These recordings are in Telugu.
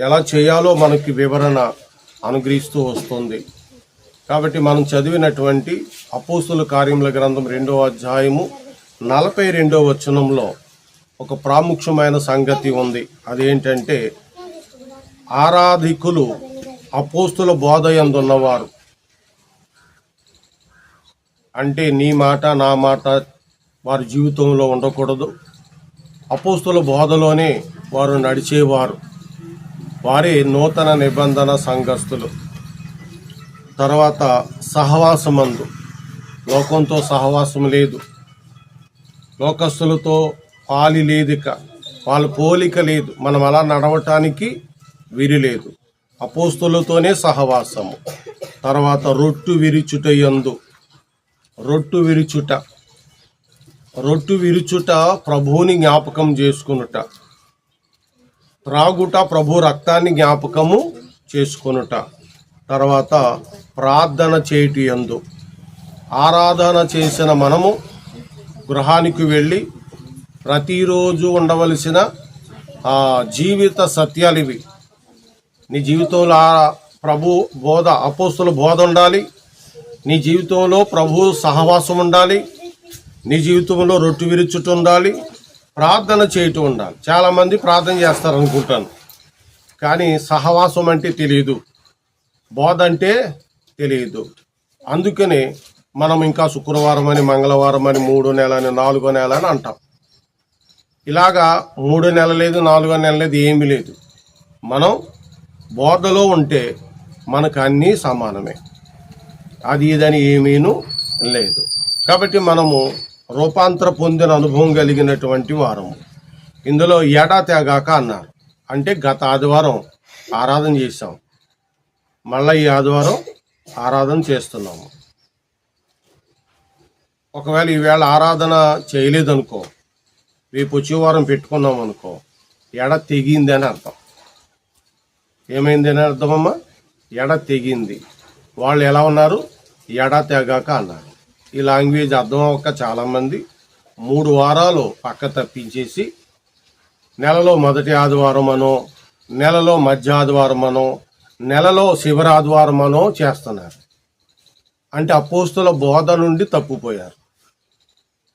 ఎలా చేయాలో మనకి వివరణ అనుగ్రహిస్తూ వస్తుంది. కాబట్టి మనం చదివినటువంటి అపోస్తుల కార్యముల గ్రంథం రెండవ అధ్యాయము నలభై రెండవ వచనంలో ఒక ప్రాముఖ్యమైన సంగతి ఉంది. అదేంటంటే ఆరాధికులు అపోస్తుల బోధ ఎందున్నవారు అంటే నీ మాట నా మాట వారి జీవితంలో ఉండకూడదు. అపోస్తుల బోధలోనే వారు నడిచేవారు. వారి నూతన నిబంధన సంఘస్థులు. తర్వాత సహవాసమందు. లోకంతో సహవాసం లేదు. లోకస్తులతో పాలి లేదు వాళ్ళ పోలిక లేదు. మనం అలా నడవటానికి వీరి లేదు. అపోస్తులతోనే సహవాసము. తర్వాత రొట్టు విరిచుట యందు. రొట్టు విరుచుట. రొట్టు విరుచుట ప్రభువుని జ్ఞాపకం చేసుకునుట. త్రాగుట ప్రభు రక్తాన్ని జ్ఞాపకము చేసుకొనుట. తర్వాత ప్రార్థన చేయుటి యందు. ఆరాధన చేసిన మనము గృహానికి వెళ్ళి ప్రతిరోజు ఉండవలసిన ఆ, జీవిత సత్యాలు ఇవి. నీ జీవితంలో ఆ ప్రభు బోధ అపోస్తుల బోధ ఉండాలి. నీ జీవితంలో ప్రభు సహవాసం ఉండాలి. నీ జీవితంలో రొట్టు విరుచుట ఉండాలి. ప్రార్థన చేయటం ఉండాలి. చాలామంది ప్రార్థన చేస్తారు అనుకుంటాను కానీ సహవాసం అంటే తెలియదు. బోధ అంటే తెలియదు. అందుకనే మనం ఇంకా శుక్రవారం అని మంగళవారం అని మూడో నెల అని నాలుగో నెల అని అంటాం. ఇలాగా మూడో నెల లేదు నాలుగో నెల లేదు ఏమీ లేదు. మనం బోధలో ఉంటే మనకు అన్నీ సమానమే. అది ఇదని ఏమీను లేదు. కాబట్టి మనము రూపాంతర పొందిన అనుభవం కలిగినటువంటి వారము. ఇందులో ఏడా తెగాక అన్నారు అంటే గత ఆదివారం ఆరాధన చేశాం. మళ్ళీ ఈ ఆదివారం ఆరాధన చేస్తున్నాము. ఒకవేళ ఈవేళ ఆరాధన చేయలేదనుకో రేపు వచ్చే వారం పెట్టుకున్నాం అనుకో ఎడ తెగింది అని అర్థం. ఏమైంది అని అర్థమమ్మా? ఎడ తెగింది. వాళ్ళు ఎలా ఉన్నారు? ఎడ తెగాక అన్నారు. ఈ లాంగ్వేజ్ అర్థం అవ్వక చాలామంది మూడు వారాలు పక్క తప్పించేసి నెలలో మొదటి ఆదివారం అనో నెలలో మధ్య ఆదివారం అనో నెలలో శివర ఆదివారం అనో చేస్తున్నారు. అంటే అపోస్తుల బోధ నుండి తప్పిపోయారు.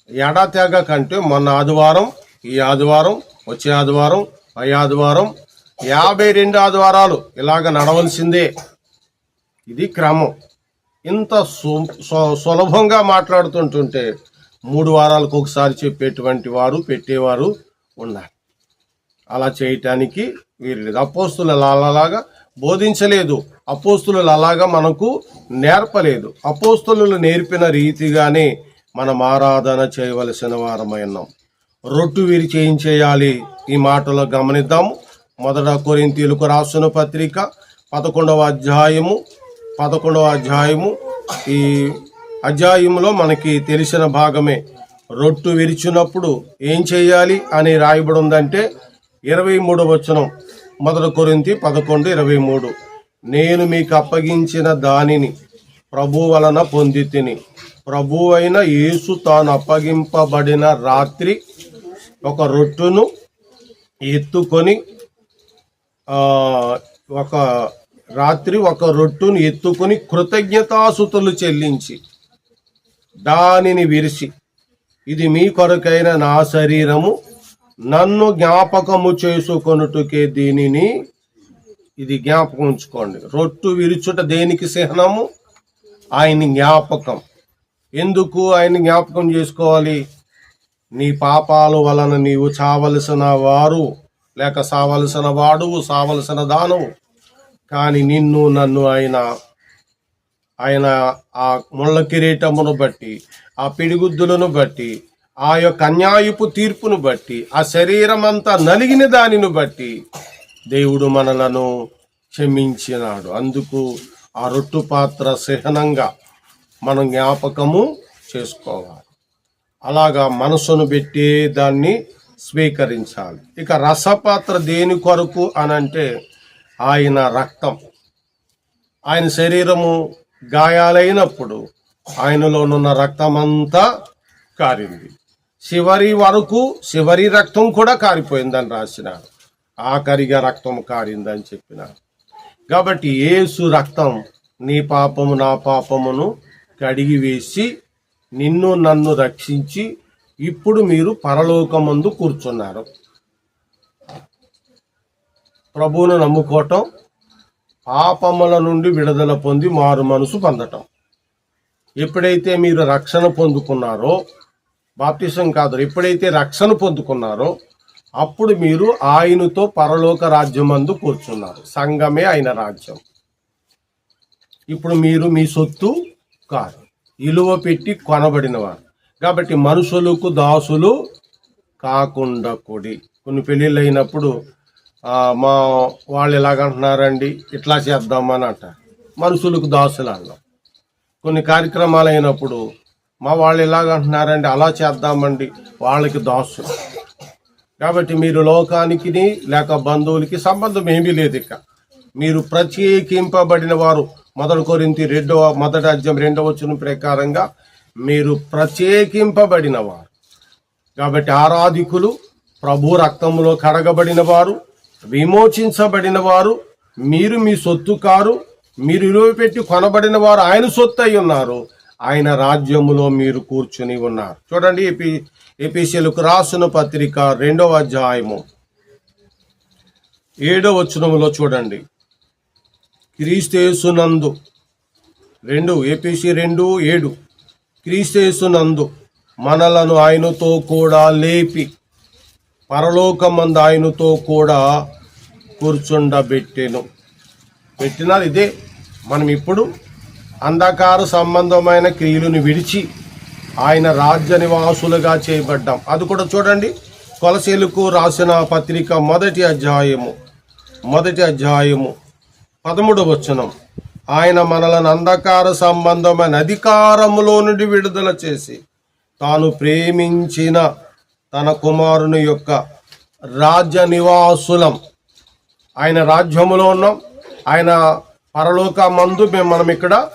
ఎడా తెగ కంటే మొన్న ఆదివారం ఈ ఆదివారం వచ్చే ఆదివారం పై ఆదివారం యాభై రెండు ఆదివారాలు ఇలాగ నడవలసిందే. ఇది క్రమం. ఇంత సులభంగా మాట్లాడుతుంటుంటే మూడు వారాలకు ఒకసారి చెప్పేటువంటి వారు పెట్టేవారు ఉన్నారు. అలా చేయటానికి వీరు లేదు. అపోస్తులు అలాగా బోధించలేదు. అపోస్తులు అలాగా మనకు నేర్పలేదు. అపోస్తులు నేర్పిన రీతిగానే మనం ఆరాధన చేయవలసిన వారమైనాం రొట్టు విరిచి ఏం చేయాలి. ఈ మాటలో గమనిద్దాము. మొదట కొరింతీలకు రాసిన పత్రిక పదకొండవ అధ్యాయము పదకొండవ అధ్యాయము. ఈ అధ్యాయంలో మనకి తెలిసిన భాగమే. రొట్టు విరిచినప్పుడు ఏం చేయాలి అని రాయబడి ఉందంటే ఇరవై మూడు వచనం. మొదటి కొరింతి పదకొండు ఇరవై మూడు. నేను మీకు అప్పగించిన దానిని ప్రభు వలన పొంది తిని ప్రభు అయిన యేసు తాను అప్పగింపబడిన రాత్రి ఒక రొట్టును ఎత్తుకొని ఒక రాత్రి ఒక రొట్టును ఎత్తుకొని కృతజ్ఞతాసుతులు చెల్లించి దానిని విరిసి ఇది మీ కొరకైన నా శరీరము నన్ను జ్ఞాపకము చేసుకొనుటకే దీనిని ఇది జ్ఞాపకం ఉంచుకోండి. రొట్టు విరుచుట దేనికి చిహ్నము ఆయన జ్ఞాపకం. ఎందుకు ఆయన జ్ఞాపకం చేసుకోవాలి? నీ పాపాల వలన నీవు చావలసిన వారు లేక సావలసిన వాడువు సావలసిన దానవు. కానీ నిన్ను నన్ను ఆయన ఆయన ఆ ముళ్ళ కిరీటమును బట్టి ఆ పిడిగుద్దులను బట్టి ఆ యొక్క అన్యాయపు తీర్పును బట్టి ఆ శరీరం అంతా నలిగిన దానిని బట్టి దేవుడు మనలను క్షమించినాడు. అందుకు ఆ రొట్టు పాత్ర సహనంగా మనం జ్ఞాపకము చేసుకోవాలి. అలాగా మనసును పెట్టి దాన్ని స్వీకరించాలి. ఇక రసపాత్ర దేని కొరకు అనంటే ఆయన రక్తం. ఆయన శరీరము గాయాలైనప్పుడు ఆయనలోనున్న రక్తమంతా కారింది. చివరి వరకు చివరి రక్తం కూడా కారిపోయిందని రాసినారు. ఆఖరిగా రక్తం కారిందని చెప్పినారు. కాబట్టి ఏసు రక్తం నీ పాపము నా పాపమును కడిగి వేసి నిన్ను నన్ను రక్షించి ఇప్పుడు మీరు పరలోకమందు కూర్చున్నారు. ప్రభువును నమ్ముకోవటం పాపముల నుండి విడుదల పొంది మారు మనసు పొందటం. ఎప్పుడైతే మీరు రక్షణ పొందుకున్నారో బాప్తిసం కాదు ఎప్పుడైతే రక్షణ పొందుకున్నారో అప్పుడు మీరు ఆయనతో పరలోక రాజ్యమందు కూర్చున్నారు. సంఘమే ఆయన రాజ్యం. ఇప్పుడు మీరు మీ సొత్తు కాదు ఇలువ పెట్టి కొనబడినవారు. కాబట్టి మనుషులకు దాసులు కాకుండా కూడి. కొన్ని పెళ్ళిళ్ళు అయినప్పుడు మా వాళ్ళు ఎలాగంటున్నారండి? ఇట్లా చేద్దామని అంటారు మనుషులకు దాసులు అన్నాం కొన్ని కార్యక్రమాలు అయినప్పుడు మా వాళ్ళు ఎలాగంటున్నారండి? అలా చేద్దామండి. వాళ్ళకి దాసులు కాబట్టి మీరు లోకానికి లేక బంధువులకి సంబంధం ఏమీ లేదు ఇక. మీరు ప్రత్యేకింపబడిన వారు. మొదటి కొరింతి రెండవ మొదటి అధ్యయం రెండవ వచ్చిన ప్రకారంగా మీరు ప్రత్యేకింపబడిన వారు. కాబట్టి ఆరాధికులు ప్రభు రక్తంలో కడగబడిన వారు విమోచించబడిన వారు మీరు మీ సొత్తు కారు మీరు విలువ పెట్టి కొనబడిన వారు ఆయన సొత్తు అయి ఉన్నారు. ఆయన రాజ్యములో మీరు కూర్చుని ఉన్నారు. చూడండి ఏపీ ఏపీసీలకు రాసిన పత్రిక రెండవ అధ్యాయము. ఏడవ వచనములో చూడండి. క్రీస్తేసునందు రెండు ఏపీసీ రెండు ఏడు. క్రీస్తేసునందు మనలను ఆయనతో కూడా లేపి పరలోకమందు ఆయనతో కూడా కూర్చుండబెట్టెను. పెట్టినది ఇదే. మనం ఇప్పుడు అంధకార సంబంధమైన క్రియలను విడిచి ఆయన రాజ్య నివాసులుగా చేయబడ్డాం. అది కూడా చూడండి. కొలసీలకు రాసిన పత్రిక మొదటి అధ్యాయము. మొదటి అధ్యాయము. పదమూడవ వచనం. ఆయన మనలను అంధకార సంబంధమైన అధికారములో నుండి విడుదల చేసి తాను ప్రేమించిన తన కుమారుని యొక్క రాజ్య నివాసులం ఆయన రాజ్యములో ఉన్నాం. ఆయన పరలోక మందు మేము మనం ఇక్కడ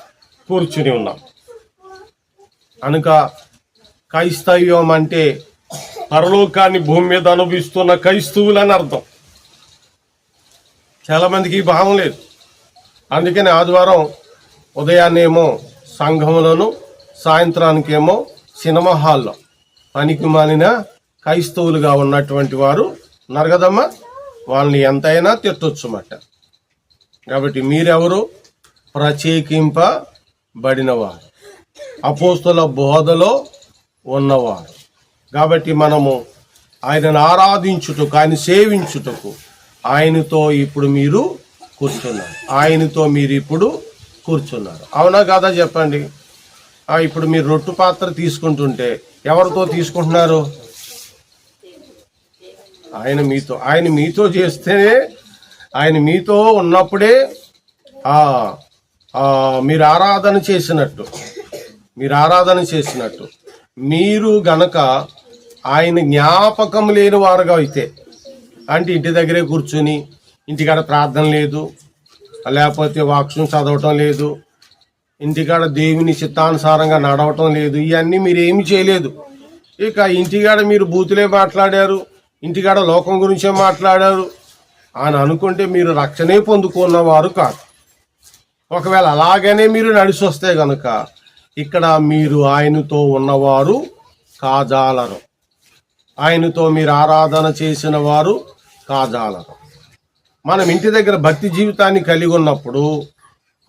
కూర్చుని ఉన్నాం. కనుక క్రైస్తవ్యం అంటే పరలోకాన్ని భూమి మీద అనుభవిస్తున్న క్రైస్తవులని అర్థం. చాలా మందికి ఈ భావం లేదు. అందుకని ఆదివారం ఉదయాన్నేమో సంఘములను సాయంత్రానికేమో సినిమా హాల్లో పనికి మాలిన క్రైస్తవులుగా ఉన్నటువంటి వారు నరగదమ్మ వాళ్ళని ఎంతైనా తిట్టొచ్చుమాట. కాబట్టి మీరెవరు? ప్రత్యేకింపబడినవారు. అపోస్తుల బోధలో ఉన్నవారు. కాబట్టి మనము ఆయనను ఆరాధించుటకు ఆయన సేవించుటకు ఆయనతో ఇప్పుడు మీరు కూర్చున్నారు. ఆయనతో మీరు ఇప్పుడు కూర్చున్నారు. అవునా కాదా చెప్పండి? ఇప్పుడు మీరు రొట్టు పాత్ర తీసుకుంటుంటే ఎవరితో తీసుకుంటున్నారు? ఆయన మీతో ఆయన మీతో చేస్తేనే ఆయన మీతో ఉన్నప్పుడే మీరు ఆరాధన చేసినట్టు మీరు ఆరాధన చేసినట్టు. మీరు గనక ఆయన జ్ఞాపకం లేని వారుగా అయితే అంటే ఇంటి దగ్గరే కూర్చుని ఇంటికాడ ప్రార్థన లేదు లేకపోతే వాక్యం చదవటం లేదు ఇంటికాడ దేవుని చిత్తానుసారంగా నడవటం లేదు ఇవన్నీ మీరు ఏమి చేయలేదు. ఇక ఇంటికాడ మీరు బూతులే మాట్లాడారు ఇంటికాడ లోకం గురించే మాట్లాడారు. అని అనుకుంటే మీరు రక్షణే పొందుకున్నవారు కాదు. ఒకవేళ అలాగనే మీరు నడిచి వస్తే గనుక ఇక్కడ మీరు ఆయనతో ఉన్నవారు కాజాలరు. ఆయనతో మీరు ఆరాధన చేసిన వారు కాజాలరు. మనం ఇంటి దగ్గర భక్తి జీవితాన్ని కలిగి ఉన్నప్పుడు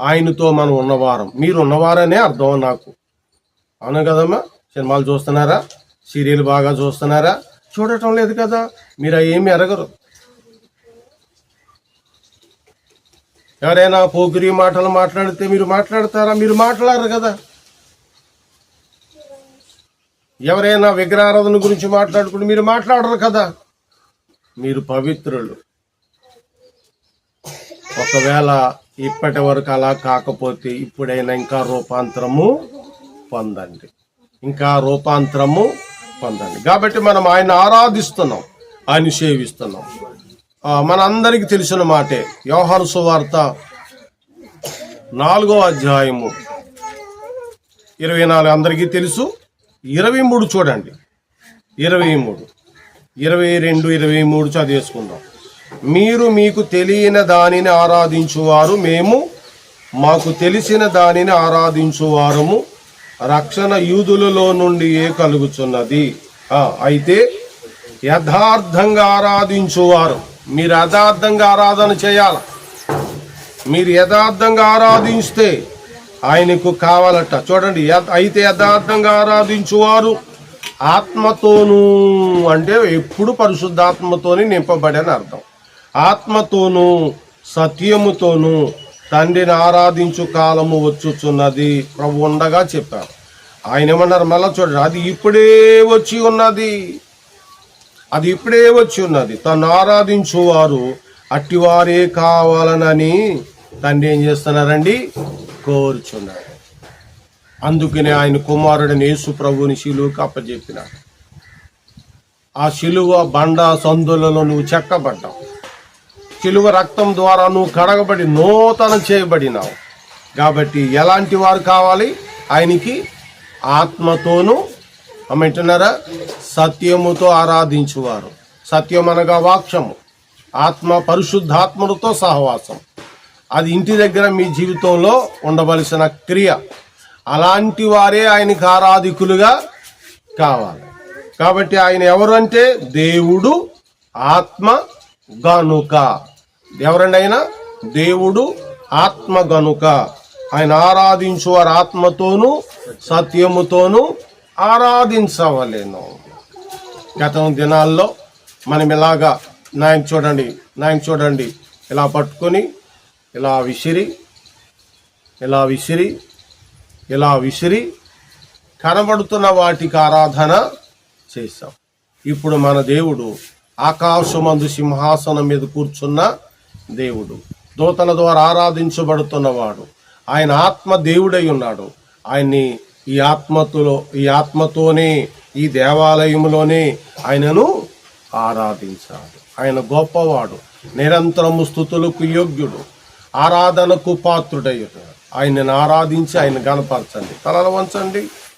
ఆయనతో మనం ఉన్నవారం. మీరు ఉన్నవారనే అర్థం నాకు. అవును కదమ్మా? సినిమాలు చూస్తున్నారా? సీరియల్ బాగా చూస్తున్నారా? చూడటం లేదు కదా. మీరు ఏమి ఎరగరు ఎవరైనా పోకిరి మాటలు మాట్లాడితే మీరు మాట్లాడతారా? మీరు మాట్లాడరు కదా. ఎవరైనా విగ్రహారాధన గురించి మాట్లాడుకుంటే మీరు మాట్లాడరు కదా. మీరు పవిత్రులు. ఒకవేళ ఇప్పటి వరకు అలా కాకపోతే ఇప్పుడైనా ఇంకా రూపాంతరము పొందండి. ఇంకా రూపాంతరము పొందండి. కాబట్టి మనం ఆయన ఆరాధిస్తున్నాం ఆయన సేవిస్తున్నాం. మన అందరికీ తెలిసిన మాటే వ్యవహార సువార్త నాలుగో అధ్యాయము ఇరవై నాలుగు అందరికీ తెలుసు. ఇరవై మూడు చూడండి. ఇరవై మూడు. ఇరవై రెండు ఇరవై మూడు చదివేసుకుందాం. మీరు మీకు తెలియని దానిని ఆరాధించువారు మేము మాకు తెలిసిన దానిని ఆరాధించువారము. రక్షణ యూదులలో నుండి ఏ కలుగుచున్నది? అయితే యథార్థంగా ఆరాధించువారు మీరు యథార్థంగా ఆరాధన చేయాలి? మీరు యథార్థంగా ఆరాధిస్తే ఆయనకు కావాలట. చూడండి అయితే యథార్థంగా ఆరాధించువారు ఆత్మతోనూ అంటే ఎప్పుడు పరిశుద్ధాత్మతోని నింపబడని అర్థం. ఆత్మతోనూ సత్యముతోనూ తండ్రిని ఆరాధించు కాలము వచ్చుచున్నది. ప్రభు ఉండగా చెప్పారు ఆయన ఏమన్నారు? మళ్ళా చూడండి. అది ఇప్పుడే వచ్చి ఉన్నది. అది ఇప్పుడే వచ్చి ఉన్నది. తను ఆరాధించువారు అట్టివారే కావాలనని తండ్రి ఏం చేస్తున్నారండి? కోరుచున్నారు. అందుకనే ఆయన కుమారుడిని యేసు ప్రభుని శిలువుకి అప్పచెప్పినాడు. ఆ శిలువ బండ సందులలో నువ్వు చెక్కబడ్డావు. శిలువ రక్తం ద్వారా నువ్వు కడగబడి నూతన చేయబడినావు. కాబట్టి ఎలాంటి వారు కావాలి? ఆయనకి ఆత్మతోనూ అమ్మంటున్నారా? సత్యముతో ఆరాధించువారు. సత్యం అనగా వాక్షము ఆత్మ పరిశుద్ధాత్ముడితో సహవాసం. అది ఇంటి దగ్గర మీ జీవితంలో ఉండవలసిన క్రియ. అలాంటి వారే ఆయనకి ఆరాధికులుగా కావాలి. కాబట్టి ఆయన ఎవరు అంటే? దేవుడు ఆత్మ గనుక. ఎవరండైనా? దేవుడు ఆత్మ గనుక ఆయన ఆరాధించు వారి ఆత్మతోనూ సత్యముతోనూ ఆరాధించవలేను. గతం దినాల్లో మనం ఇలాగా నాయన చూడండి నాయన చూడండి. ఇలా పట్టుకొని ఇలా విసిరి ఇలా విసిరి ఇలా విసిరి కనబడుతున్న వాటికి ఆరాధన చేశాం. ఇప్పుడు మన దేవుడు ఆకాశమందు సింహాసనం మీద కూర్చున్న దేవుడు. దూతల ద్వారా ఆరాధించబడుతున్నవాడు. ఆయన ఆత్మ దేవుడై ఉన్నాడు. ఆయన్ని ఈ ఆత్మతో ఈ ఆత్మతోనే ఈ దేవాలయంలోనే ఆయనను ఆరాధించాడు. ఆయన గొప్పవాడు నిరంతరము స్థుతులకు యోగ్యుడు ఆరాధనకు పాత్రుడయ్యాడు ఆయనను ఆరాధించి ఆయన గనపరచండి తలలు వంచండి.